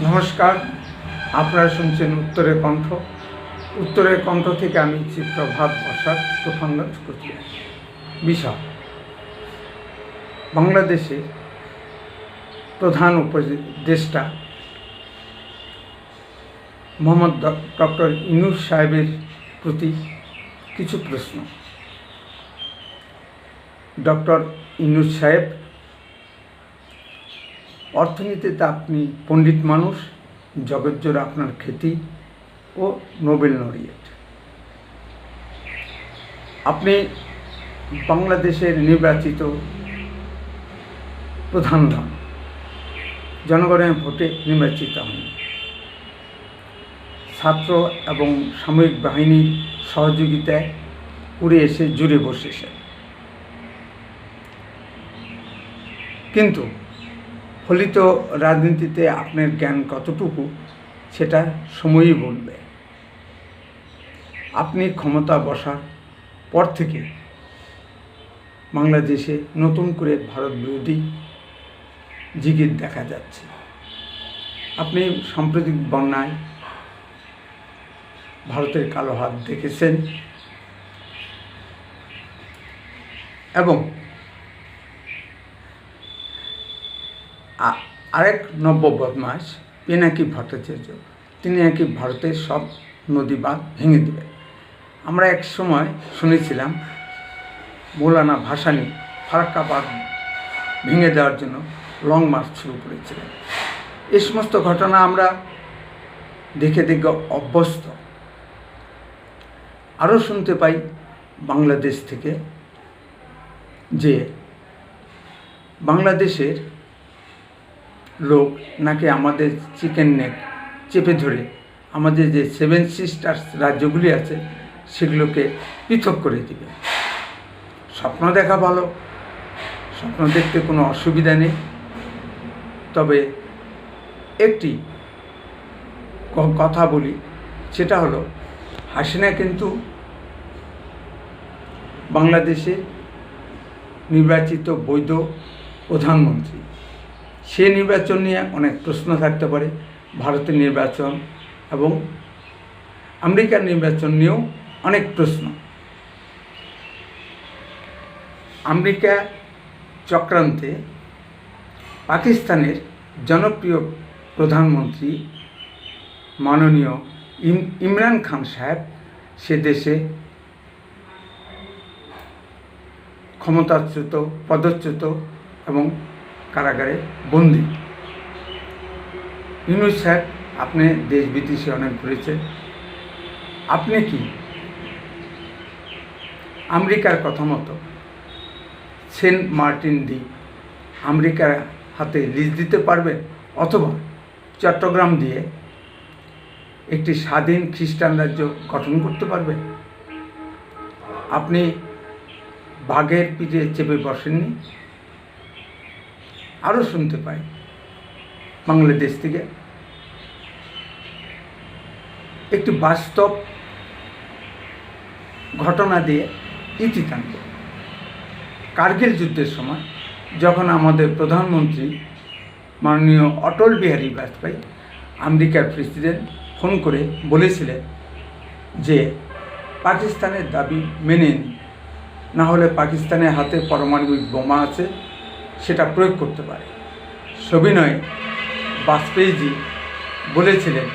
নমস্কার, আপনারা শুনছেন উত্তরের কণ্ঠ। উত্তরের কণ্ঠ থেকে আমি চিত্রভাত বসার তুফানগঞ্জ কুচিয়া বিষয়, বাংলাদেশে প্রধান উপদেষ্টা মোহাম্মদ ডক্টর ইনুস সাহেবের প্রতি কিছু প্রশ্ন। ডক্টর ইনুস সাহেব অর্থনীতিতে আপনি পণ্ডিত মানুষ জগজ্জোর আপনার খ্যাতি ও নোবেল নরিয়েট। আপনি বাংলাদেশের নির্বাচিত প্রধান ধন জনগণের ভোটে নির্বাচিত হন। ছাত্র এবং সামরিক বাহিনীর সহযোগিতায় উড়ে এসে জুড়ে বসেছে কিন্তু ফলিত রাজনীতিতে আপনার জ্ঞান কতটুকু, সেটা সময়ই বলবে। আপনি ক্ষমতা বসার পর থেকে বাংলাদেশে নতুন করে ভারত বিরোধী জিগির দেখা যাচ্ছে। আপনি সাম্প্রতিক বন্যায় ভারতের কালো হাত দেখেছেন এবং আরেক নব্য বদমাস পিনাকি ভট্টাচার্য তিনি নাকি ভারতের সব নদী বাঁধ ভেঙে দেবেন আমরা এক সময় শুনেছিলাম, মৌলানা ভাসানি ফারাক্কা বাঁধ ভেঙে দেওয়ার জন্য লং মার্চ শুরু করেছিলেন। এই সমস্ত ঘটনা আমরা দেখে দেখে অভ্যস্ত। আরও শুনতে পাই বাংলাদেশ থেকে যে বাংলাদেশের লোক নাকি আমাদের চিকেন নেক চেপে ধরে। আমাদের যে সেভেন সিস্টার্স রাজ্যগুলি আছে, সেগুলোকে পৃথক করে দিবে। স্বপ্ন দেখা ভালো, স্বপ্ন দেখতে কোনো অসুবিধা নেই। তবে একটি কথা বলি, সেটা হলো, হাসিনা কিন্তু বাংলাদেশে নির্বাচিত বৈধ প্রধানমন্ত্রী। সে নির্বাচন নিয়ে অনেক প্রশ্ন থাকতে পারে, ভারতের নির্বাচন এবং আমেরিকার নির্বাচন নিয়েও অনেক প্রশ্ন। আমেরিকা চক্রান্তে পাকিস্তানের জনপ্রিয় প্রধানমন্ত্রী মাননীয় ইম- ইমরান খান সাহেব সে দেশে ক্ষমতাচ্যুত, পদচ্যুত এবং কারাগারে বন্দি। ইউনুস সাহেব আপনি দেশ বিদেশে অনেক ঘুরেছেন। আপনি কি? আমেরিকার কথা মতো সেন্ট মার্টিন দ্বীপ আমেরিকার হাতে লিজ দিতে পারবেন অথবা চট্টগ্রাম দিয়ে একটি স্বাধীন খ্রিস্টান রাজ্য গঠন করতে পারবেন আপনি বাঘের পিঠে চেপে বসেননি? আরও শুনতে পাই। বাংলাদেশ থেকে। একটি বাস্তব ঘটনা দিয়ে ইতি টানব। কার্গিল যুদ্ধের সময় যখন আমাদের প্রধানমন্ত্রী মাননীয় অটল বিহারী বাজপেয়ী আমেরিকার প্রেসিডেন্ট ফোন করে বলেছিলেন যে, পাকিস্তানের দাবি মেনে না। হলে পাকিস্তানের হাতে পারমাণবিক বোমা আছে। সেটা প্রয়োগ করতে পারে। সবিনয়ে বাজপেয়ীজি বলেছিলেন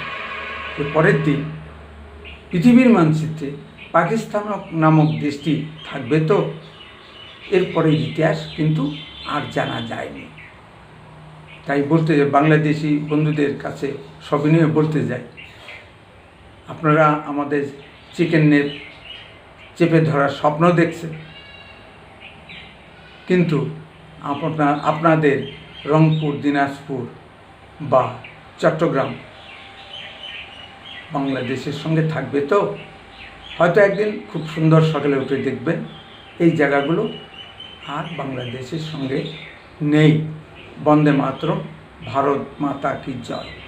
যে পরের দিন পৃথিবীর মানচিত্রে পাকিস্তান নামক দেশটি থাকবে তো? এরপরে ইতিহাস কিন্তু আর জানা যায়নি। তাই বলতে বাংলাদেশি বন্ধুদের কাছে সবিনয়ে বলতে যাই আপনারা আমাদের চিকেনের চেপে ধরার স্বপ্ন দেখছেন। কিন্তু আপনার, আপনাদের রংপুর, দিনাজপুর বা চট্টগ্রাম বাংলাদেশের সঙ্গে থাকবে তো? হয়তো একদিন খুব সুন্দর সকালে উঠে দেখবেন এই জায়গাগুলো। আর বাংলাদেশের সঙ্গে নেই। বন্দে মাতরম, ভারত মাতা কি জয়।